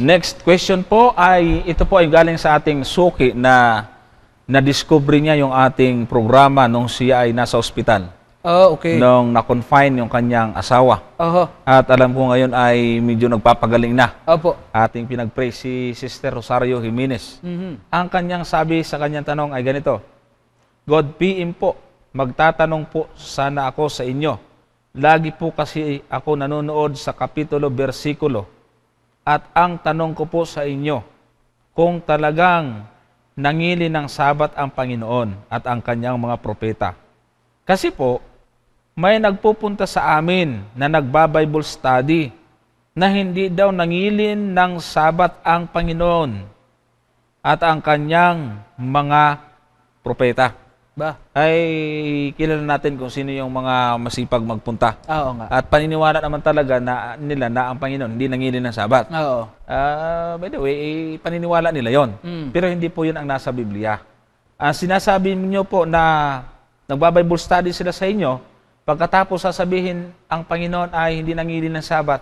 Next question po ay, ito po ay galing sa ating suki na na-discover niya yung ating programa nung siya ay nasa ospital. Ah, okay. Nung na-confine yung kanyang asawa. Oho. At alam ko ngayon ay medyo nagpapagaling na. Opo. Ating pinag-pray si Sister Rosario Jimenez. Mhm. Ang kanyang sabi sa kanyang tanong ay ganito, God PM po, magtatanong po sana ako sa inyo. Lagi po kasi ako nanonood sa kapitulo, bersikulo. At ang tanong ko po sa inyo, kung talagang nangili ng sabat ang Panginoon at ang kanyang mga propeta. Kasi po, may nagpupunta sa amin na nagba-Bible study na hindi daw nangilin ng sabat ang Panginoon at ang kanyang mga propeta. Ba? Ay kilala natin kung sino yung mga masipag magpunta. Ah, Oo nga. At paniniwala naman talaga na nila na ang Panginoon hindi nangilin ng sabat. Oo. Ah, by the way, eh, paniniwala nila yon. Mm. Pero hindi po yun ang nasa Biblia. Ang sinasabi niyo po na nagba-Bible study sila sa inyo, pagkatapos sasabihin ang Panginoon ay hindi nangilin ng sabat,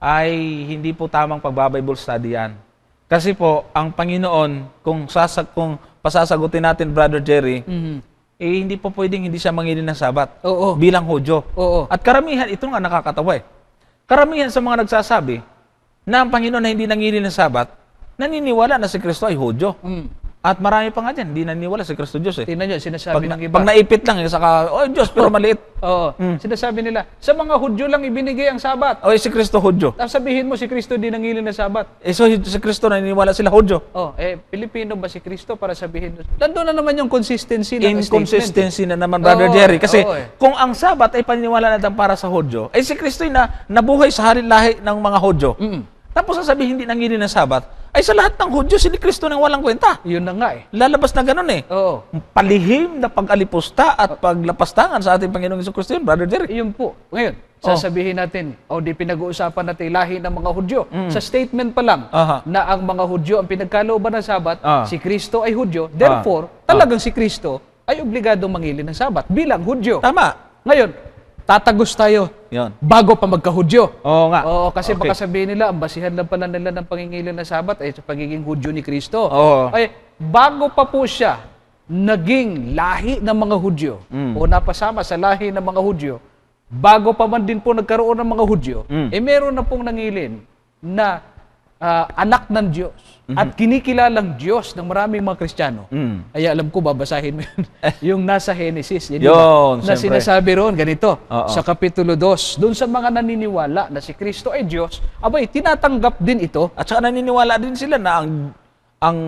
ay hindi po tamang pagba-Bible study yan. Kasi po, ang Panginoon, kung, sasag, kung pasasagutin natin, Brother Jerry, Mhm. Eh, hindi po pwedeng hindi siya mangilin ng sabat Oo. bilang Hudyo. Oo. At karamihan, ito nga nakakatawa eh. Karamihan sa mga nagsasabi na ang Panginoon na hindi nangili ng sabat, naniniwala na si Kristo ay Hudyo. Mm. At marami pa nga dyan, hindi naniniwala si Kristo Diyos eh. Tingnan nyo, sinasabi Pag, ng na, iba. pag naipit lang, eh, saka, oh Diyos, pero maliit. Oo. Mm. Sinasabi nila, sa mga Hudyo lang ibinigay ang sabat. O eh, si Kristo Hudyo. Tapos sabihin mo si Kristo di nangilin na sabat. Eh, so si Kristo naniniwala sila Hudyo. Oh, eh, Pilipino ba si Kristo para sabihin? Nandun na naman yung consistency statement. Inconsistency na naman, Brother Oo, Jerry. Kasi oo eh. kung ang sabat ay paniniwala natin para sa Hudyo, eh si Kristo na nabuhay sa hari-lahi ng mga Hudyo. Mm. Tapos sasabihin hindi nangili ng sabat, ay sa lahat ng Hudyo, si Kristo nang walang kwenta. Yun na nga eh. Lalabas na ganun eh. Oo. Palihim na pag-alipusta at paglapastangan sa ating Panginoong Kristo yun, Brother Jerry. Yun po. Ngayon, sasabihin natin, o di pinag-uusapan natin lahi ng mga Hudyo. Sa statement pa lang Mm. Aha. na ang mga Hudyo ang pinagkalooban ng Sabat, Ah. si Kristo ay Hudyo. Therefore, talagang si Kristo ay obligado mangilin ng Sabat bilang Hudyo. Tama. Ngayon, tatagos tayo Yun. bago pa magka-Hudyo. Oo nga. Oo, kasi Okay. baka sabihin nila, ang basihan lang pala nila ng pangingilin ng Sabat ay sa pagiging Hudyo ni Kristo. Oo. Ay, bago pa po siya naging lahi ng mga Hudyo Mm. o napasama sa lahi ng mga Hudyo, bago pa man din po nagkaroon ng mga Hudyo, Mm. eh meron na pong nangilin na ah, anak ng Diyos Mhm. at kinikilalang Diyos ng maraming mga Kristiyano. Mm. Ay alam ko, babasahin mo yun. yung nasa Genesis. Yun, Yun? Na siyempre. sinasabi roon, ganito, Oo. sa Kapitulo 2, doon sa mga naniniwala na si Kristo ay Diyos, abay, tinatanggap din ito. At saka naniniwala din sila na ang ang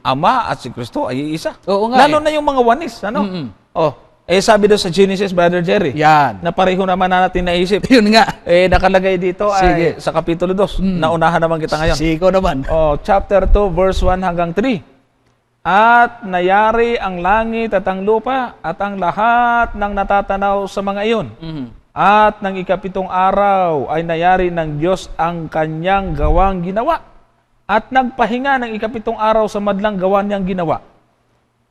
Ama at si Kristo ay iisa. Oo nga Lalo eh. na yung mga wanis, ano? Mm-mm. Oh, eh sabi doon sa Genesis, Brother Jerry, Yan. na pareho naman na natin naisip. Yun nga. Eh, nakalagay dito Sige. ay sa Kapitulo 2. Naunahan naman kita ngayon. Si ikaw naman. Oh, chapter 2, verse 1 hanggang 3. At nayari ang langit at ang lupa at ang lahat ng natatanaw sa mga iyon. Mhm. At ng ikapitong araw ay nayari ng Diyos ang kanyang gawang ginawa. At nagpahinga ng ikapitong araw sa madlang gawa niyang ginawa.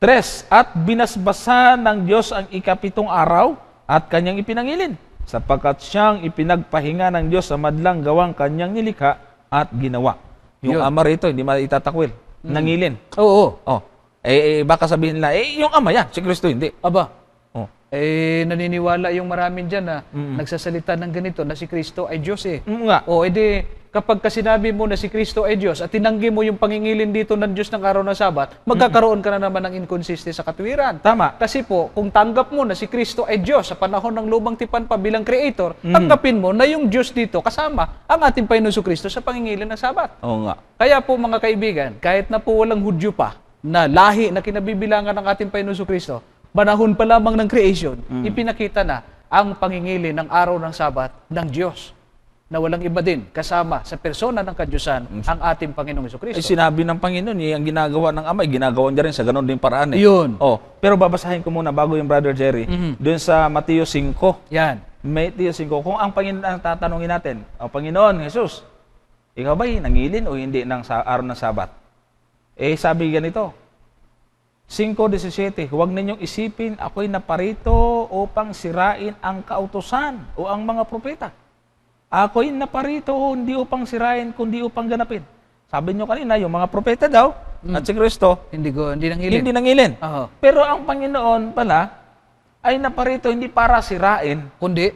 Tres, at binasbasa ng Diyos ang ikapitong araw at kanyang ipinangilin, sapagkat siyang ipinagpahinga ng Diyos sa madlang gawang kanyang nilikha at ginawa. Yung Yun. ama rito, hindi maitatakwil. Nangilin. Oo. Oh. Eh, eh, baka sabihin nila, eh, yung ama yan, si Kristo hindi. Aba. Eh, naniniwala yung maraming dyan na Mm. nagsasalita ng ganito na si Kristo ay Diyos eh. Mm, nga. O edi, kapag ka sinabi mo na si Kristo ay Diyos at tinanggi mo yung pangingilin dito ng Diyos ng araw ng Sabat, magkakaroon ka na naman ng inconsistency sa katuwiran. Tama. Kasi po, kung tanggap mo na si Kristo ay Diyos sa panahon ng lumang tipan pa bilang creator, tanggapin mo na yung Diyos dito kasama ang ating Panginoon Kristo sa pangingilin ng Sabat. Oo nga. Kaya po mga kaibigan, kahit na po walang Hudyo pa, na lahi na kinabibilangan ng ating Panginoon Kristo, panahon pa lamang ng creation, ipinakita na ang pangingili ng araw ng Sabat ng Diyos na walang iba din kasama sa persona ng kadyusan ang ating Panginoong Eh, Kristo. sinabi ng Panginoon, eh, ang ginagawa ng ama, eh, ginagawa niya rin sa ganon din paraan eh. Yun. Oh, pero babasahin ko muna bago yung Brother Jerry, Mhm. doon sa Mateo 5. Yan. Matthew 5, kung ang Panginoon ang tatanungin natin, o Panginoon, Jesus, ikaw ba'y nangilin o hindi ng sa araw ng Sabat? Eh, sabi ganito, 5.17, huwag ninyong isipin, ako'y naparito upang sirain ang kautosan o ang mga propeta. Ako'y naparito hindi upang sirain, kundi upang ganapin. sabi nyo kanina, yung mga propeta daw, at si Kristo, Hindi ko, hindi nang hilin. hindi nangilin. Oo. Pero ang Panginoon pala, ay naparito hindi para sirain, Kundi,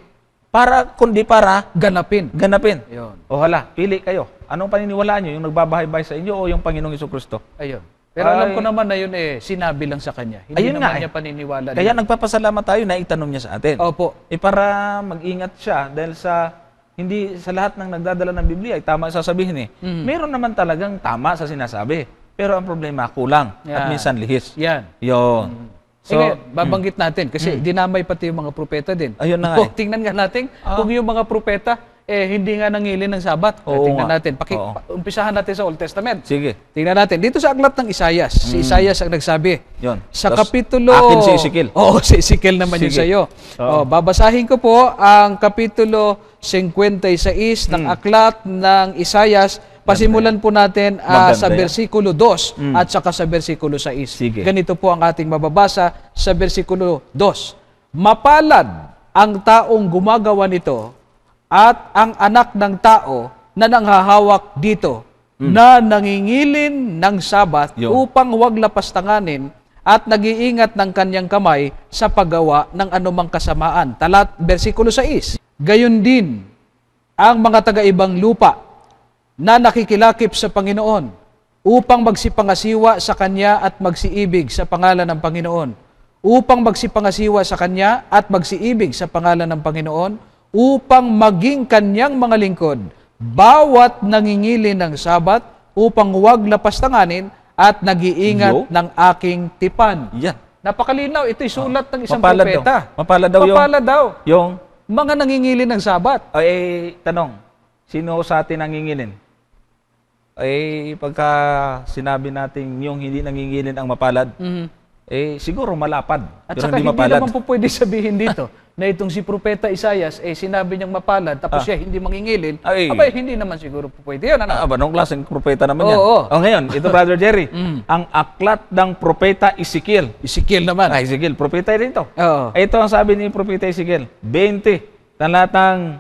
para, kundi para ganapin. ganapin. Ayun. O hala, pili kayo. Anong paniniwalaan nyo? Yung nagbabahay-bahay sa inyo o yung Panginoong Kristo? Ayun. Pero alam ko naman na yun eh, sinabi lang sa kanya. Hindi Ayun naman nga eh. niya paniniwala. Kaya din. nagpapasalamat tayo na itanong niya sa atin. Opo. Eh para mag-ingat siya dahil sa hindi sa lahat ng nagdadala ng Biblia ay tama ang sasabihin eh. Mm. Meron naman talagang tama sa sinasabi. Pero ang problema kulang at Yan. minsan lihis. Yan. Yon. So, So, eh, babanggit natin kasi dinamay pati yung mga propeta din. Ayun na nga O, eh. tingnan nga natin Ah. kung yung mga propeta eh hindi nga nangilin ng sabat. Eh, Oo tingnan nga. natin. Paki, Oo. umpisahan natin sa Old Testament. sige. Tingnan natin. Dito sa aklat ng Isayas. Si Isayas ang nagsabi. Yon. Sa Tapos, kapitulo... Akin si Ezekiel. Oo, si Ezekiel naman yun Sige. sa'yo. Oo. Oh, babasahin ko po ang kapitulo 56 ng Hmm. aklat ng Isayas. Pasimulan po natin Maganda sa yan. versikulo 2 Mm. at saka sa versikulo 6. Sige. Ganito po ang ating mababasa sa versikulo 2. Mapalad ang taong gumagawa nito at ang anak ng tao na nanghahawak dito na nangingilin ng sabat Yun. upang huwag lapastanganin at nag-iingat ng kanyang kamay sa paggawa ng anumang kasamaan. Talat, versikulo 6. Gayon din ang mga taga-ibang lupa na nakikilakip sa Panginoon upang magsipangasiwa sa Kanya at magsiibig sa pangalan ng Panginoon. Upang magsipangasiwa sa Kanya at magsiibig sa pangalan ng Panginoon upang maging Kanyang mga lingkod bawat nangingili ng sabat upang huwag lapastanganin at nag-iingat Yo. ng aking tipan. Yan. Napakalinaw, ito'y sulat ng isang Mapalad propeta. daw. Mapalad daw yung, daw. yung Mga nangingili ng sabat. Ay, tanong, sino sa atin nangingilin? Eh, pagka sinabi natin yung hindi nangingilin ang mapalad, Mhm. Eh, siguro malapad. At pero saka hindi hindi, mapalad. naman po pwede sabihin dito na itong si Propeta Isayas, eh sinabi niyang mapalad, tapos Ah. siya hindi mangingilin. Ay. Abay, hindi naman siguro po pwede yun. Ano? Ah, ba, nung klaseng propeta naman yan? Oo. O ngayon, ito Brother Jerry, Mm. ang aklat ng propeta Ezekiel. Ezekiel naman. Ah, Ezekiel, propeta rin ito. Oo. Ito ang sabi ni propeta Ezekiel, 20, talatang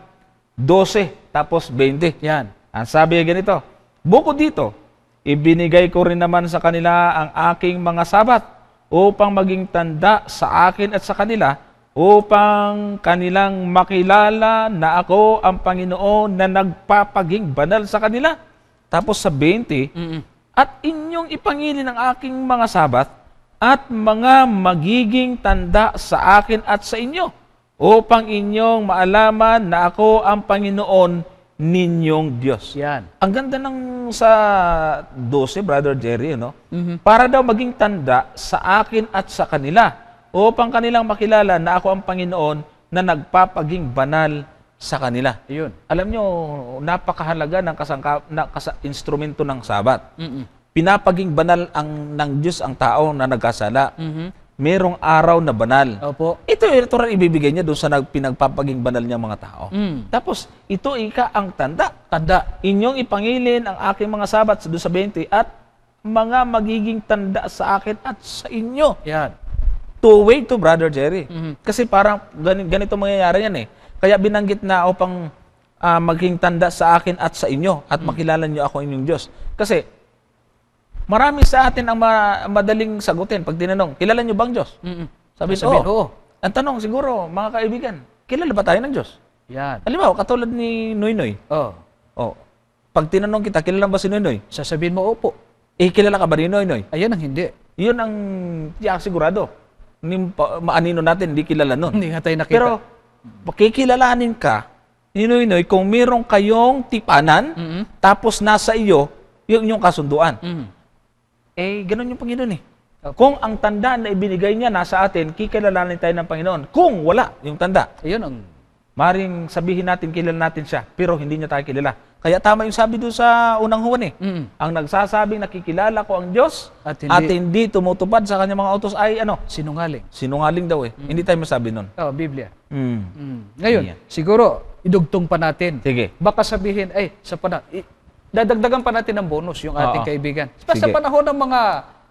12, tapos 20. Yan. Ang sabi ganito, Bukod dito, ibinigay ko rin naman sa kanila ang aking mga sabat upang maging tanda sa akin at sa kanila upang kanilang makilala na ako ang Panginoon na nagpapaging banal sa kanila. Tapos sa 20, Mm-mm. at inyong ipangili ng aking mga sabat at mga magiging tanda sa akin at sa inyo upang inyong maalaman na ako ang Panginoon ninyong Diyos. Yan. Ang ganda ng sa 12, Brother Jerry, no? Mhm. Para daw maging tanda sa akin at sa kanila upang kanilang makilala na ako ang Panginoon na nagpapaging banal sa kanila. Yun. Alam nyo, napakahalaga ng kasangka, na, kasa, instrumento ng sabat. Mm-mm. Pinapaging banal ang ng Diyos ang tao na nagkasala. Mhm. Merong araw na banal. Opo. Ito, ito rin ibibigay niya doon sa nag, pinagpapaging banal niya mga tao. Mm. Tapos, ito ika ang tanda. Tanda. Inyong ipangilin ang aking mga sabat sa doon sa 20 at mga magiging tanda sa akin at sa inyo. Yan. Two-way to, Brother Jerry. Mhm. Kasi parang ganito, ganito mangyayari yan eh. Kaya binanggit na upang ah, maging tanda sa akin at sa inyo at makilala niyo ako inyong Diyos. Kasi marami sa atin ang ma- madaling sagutin pag tinanong, kilala niyo bang Diyos? Mm-mm. Sabi, Sabihin, oo. oo. Ang tanong siguro, mga kaibigan, kilala ba tayo ng Diyos? Yan. Halimbawa, katulad ni Noy Noy. Oh. Oh, pag tinanong kita, kilala ba si Noy Noy? Sasabihin mo, opo. Eh, kilala ka ba ni Noy Noy? Ayan ang hindi. Yun ang tiyak sigurado. Ni, maanino natin, hindi kilala nun. Hindi nga tayo nakita. Pero, makikilalanin ka ni Noy Noy kung meron kayong tipanan, Mm-mm. tapos nasa iyo, yung inyong kasunduan. Mm. Eh, ganun yung Panginoon eh. Kung ang tanda na ibinigay niya nasa atin, kikilalanin tayo ng Panginoon. Kung wala yung tanda, Ayun ang maring sabihin natin kilala natin siya, pero hindi niya tayo kilala. Kaya tama yung sabi doon sa unang huwan eh. mm, Ang nagsasabing nakikilala ko ang Diyos At at hindi- hindi, tumutupad sa kanyang mga utos ay ano, sinungaling. sinungaling daw eh. Hindi tayo masabi nun. Oh, Biblia. Mm. Mm. Ngayon, Yan. siguro, idugtong pa natin. Sige. Baka sabihin, ay, sa pana dadagdagan pa natin ng bonus yung ating Oo. kaibigan. Sa sa Sige. panahon ng mga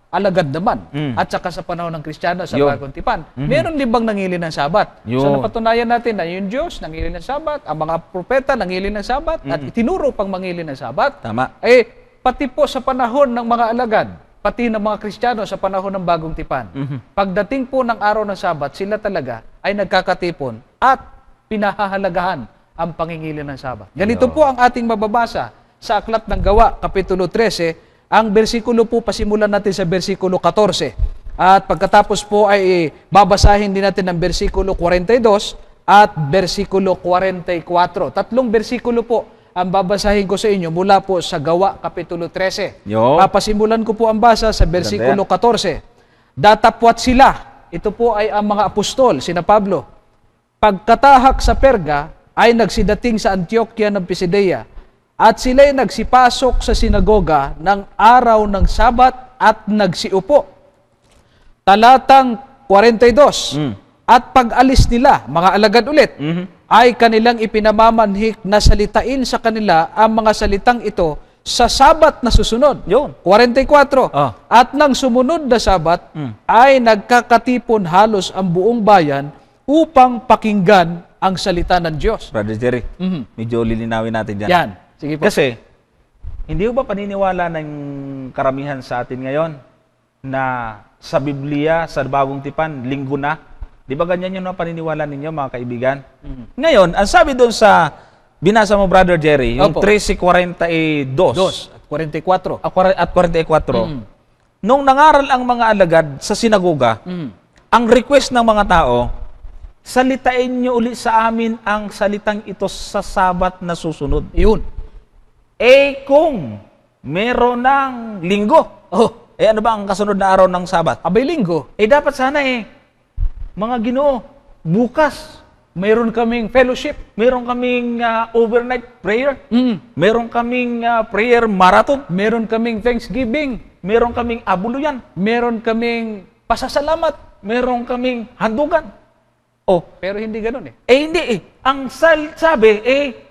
alagad naman, Mm. at saka sa panahon ng Kristiyano sa Yun. Bagong Tipan, Mhm. meron din bang nangili ng Sabat? So Yun. napatunayan natin na yung Diyos nangili ng Sabat, ang mga propeta nangili ng Sabat, at Mhm. itinuro pang mangili ng Sabat. Tama. Eh, pati po sa panahon ng mga alagad, pati ng mga Kristiyano sa panahon ng bagong tipan. Pagdating po ng araw ng Sabat, sila talaga ay nagkakatipon at pinahahalagahan ang pangingili ng Sabat. Ganito po ang ating mababasa sa Aklat ng Gawa, Kapitulo 13. Ang bersikulo po, pasimulan natin sa bersikulo 14. At pagkatapos po ay babasahin din natin ang bersikulo 42 at bersikulo 44. Tatlong bersikulo po ang babasahin ko sa inyo mula po sa Gawa, Kapitulo 13. Yo. Papasimulan ko po ang basa sa bersikulo 14. Datapwat sila. Ito po ay ang mga apostol, sina Pablo. Pagkatahak sa Perga, ay nagsidating sa Antioquia ng Pisidia at sila'y nagsipasok sa sinagoga ng araw ng Sabat at nagsiupo. Talatang 42. Mm. At pag-alis nila, mga alagad ulit, Mhm. ay kanilang ipinamamanhik na salitain sa kanila ang mga salitang ito sa sabat na susunod. Yun. 44. Ah. At nang sumunod na sabat, Mm. ay nagkakatipon halos ang buong bayan upang pakinggan ang salita ng Diyos. Brother Jerry, Mhm. medyo lilinawin natin dyan. Yan. Sige po. Kasi, hindi ba paniniwala ng karamihan sa atin ngayon na sa Biblia, sa Bagong Tipan, linggo na? Di ba ganyan yung paniniwala ninyo, mga kaibigan? Mhm. Ngayon, ang sabi doon sa binasa mo, Brother Jerry, yung Opo. 13.42 Dos at 44. at 40 at 44, Mm. nung nangaral ang mga alagad sa sinagoga, Mm. ang request ng mga tao, salitain niyo uli sa amin ang salitang ito sa sabat na susunod. Yun. Eh kung meron ng linggo, Oh, eh ano ba ang kasunod na araw ng sabat? abay linggo. Eh dapat sana eh, mga ginoo, bukas, Mayroon kaming fellowship. meron kaming ah, overnight prayer, Mm. meron kaming ah, prayer marathon, Meron kaming thanksgiving. meron kaming abuluyan, Meron kaming pasasalamat. meron kaming handugan. Oh, Pero hindi ganun eh. eh hindi eh. Ang sal- sabi eh,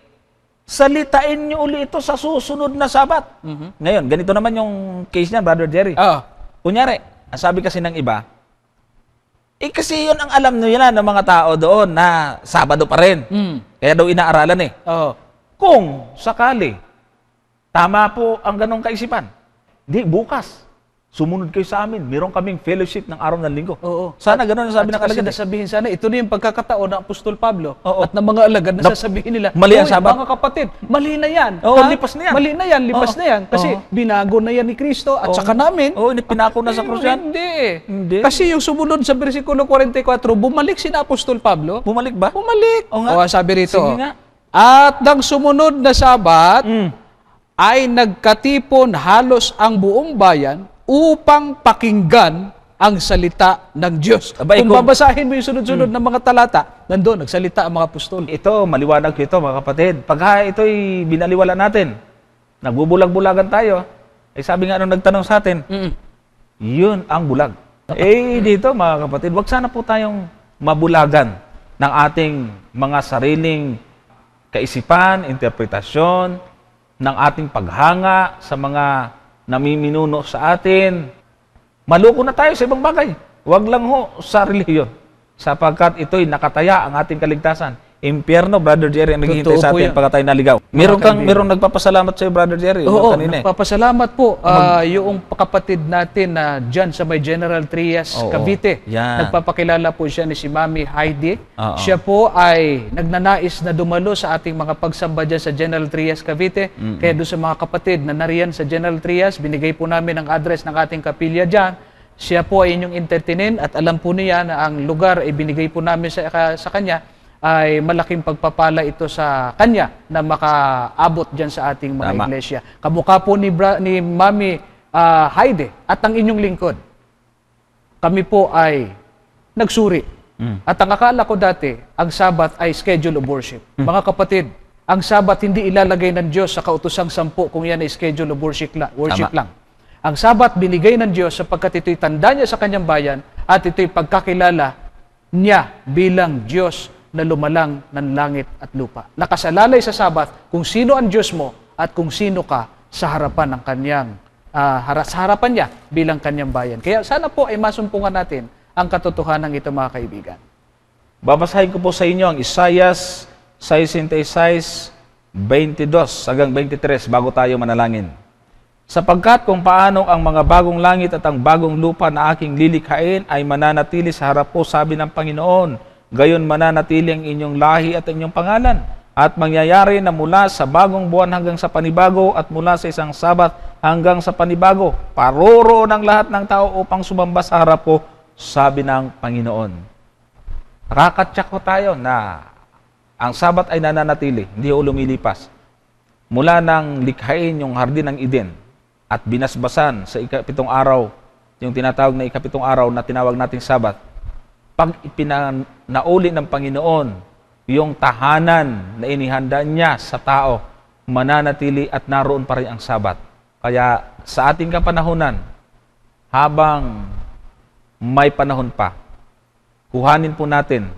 salitain niyo uli ito sa susunod na sabat. Ngayon, ganito naman yung case niyan, Brother Jerry. Ah. Kunyari, sabi kasi ng iba, eh kasi yun ang alam nila ng mga tao doon na Sabado pa rin. Mm. Kaya daw inaaralan eh. Oh. Kung sakali, tama po ang ganong kaisipan, di bukas, sumunod kayo sa amin. Meron kaming fellowship ng araw ng linggo. Oo. Sana ganun ang sabi ng eh. sinasabihin sana, ito na yung pagkakataon ng Apostol Pablo Oo. at ng mga alagad na Na- sasabihin nila, Mali ang "Uy, sabat." mga kapatid, mali na yan. Oo, Ha? lipas na yan. Mali na yan, lipas Oo. na yan. Kasi Oo. binago na yan ni Kristo at Oo. saka namin. Oo, pinako na sa Eh, krus yan. Hindi. Hindi. Kasi yung sumunod sa versikulo 44, bumalik si Apostol Pablo. Bumalik ba? Bumalik. Oo nga. O, sabi rito. Sige nga. At nang sumunod na sabat, Mm. ay nagkatipon halos ang buong bayan upang pakinggan ang salita ng Diyos. Abay, Kung kung- babasahin mo yung sunod-sunod ng mga talata, nandun, nagsalita ang mga apostol. Ito, maliwanag ito mga kapatid. Pagka ito'y binaliwala natin, nagbubulag-bulagan tayo, eh sabi nga nung nagtanong sa atin, Mm. yun ang bulag. eh dito mga kapatid, wag sana po tayong mabulagan ng ating mga sariling kaisipan, interpretasyon, ng ating paghanga sa mga namiminuno sa atin. Maluko na tayo sa ibang bagay. Huwag lang ho sa relihiyon. Sapagkat ito'y nakataya ang ating kaligtasan. Impyerno, Brother Jerry, ang naghihintay Totoo sa atin pagka tayo naligaw. Meron kang, meron nagpapasalamat sa iyo, Brother Jerry. Oo, kanina eh. nagpapasalamat po ah, yung kapatid natin na dyan sa may General Trias, Oo, Cavite. yan. Nagpapakilala po siya ni si Mami Heidi. Oo. Siya po ay nagnanais na dumalo sa ating mga pagsamba dyan sa General Trias, Cavite. Kaya doon sa mga kapatid na nariyan sa General Trias, binigay po namin ang address ng ating kapilya dyan. Siya po ay inyong entertainin at alam po niya na ang lugar ay binigay po namin sa, sa kanya ay malaking pagpapala ito sa kanya na makaabot diyan sa ating mga Tama. iglesia. Kamukha po ni, Bra- ni Mami ah, Heide at ang inyong lingkod. Kami po ay nagsuri. Mm. At ang akala ko dati, ang Sabat ay schedule of worship. Mga kapatid, ang Sabat hindi ilalagay ng Diyos sa kautosang sampu kung yan ay schedule of worship, la- worship Tama. lang. Ang Sabat binigay ng Diyos sapagkat ito'y tanda niya sa kanyang bayan at ito'y pagkakilala niya bilang Diyos na lumalang ng langit at lupa. Nakasalalay sa Sabat kung sino ang Diyos mo at kung sino ka sa harapan ng kanyang hara- sa harapan niya bilang kanyang bayan. Kaya sana po ay masumpungan natin ang katotohanan ito mga kaibigan. Babasahin ko po sa inyo ang Isayas 66, 22 hanggang 23 bago tayo manalangin. Sapagkat kung paano ang mga bagong langit at ang bagong lupa na aking lilikhain ay mananatili sa harap ko, sabi ng Panginoon, gayon mananatili ang inyong lahi at inyong pangalan. At mangyayari na mula sa bagong buwan hanggang sa panibago at mula sa isang sabat hanggang sa panibago, paroro ng lahat ng tao upang sumamba sa harap ko, sabi ng Panginoon. Nakakatsak ko tayo na ang sabat ay nananatili, hindi o lumilipas. Mula nang likhain yung hardin ng Eden at binasbasan sa ikapitong araw, yung tinatawag na ikapitong araw na tinawag nating sabat, pag ipinauli ng Panginoon yung tahanan na inihanda niya sa tao, mananatili at naroon pa rin ang sabat. Kaya sa ating kapanahunan, habang may panahon pa, kuhanin po natin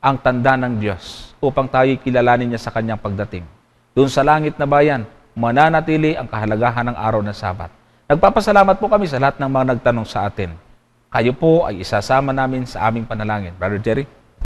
ang tanda ng Diyos upang tayo kilalanin niya sa kanyang pagdating. Doon sa langit na bayan, mananatili ang kahalagahan ng araw ng Sabat. Nagpapasalamat po kami sa lahat ng mga nagtanong sa atin. Kayo po ay isasama namin sa aming panalangin. Brother Jerry?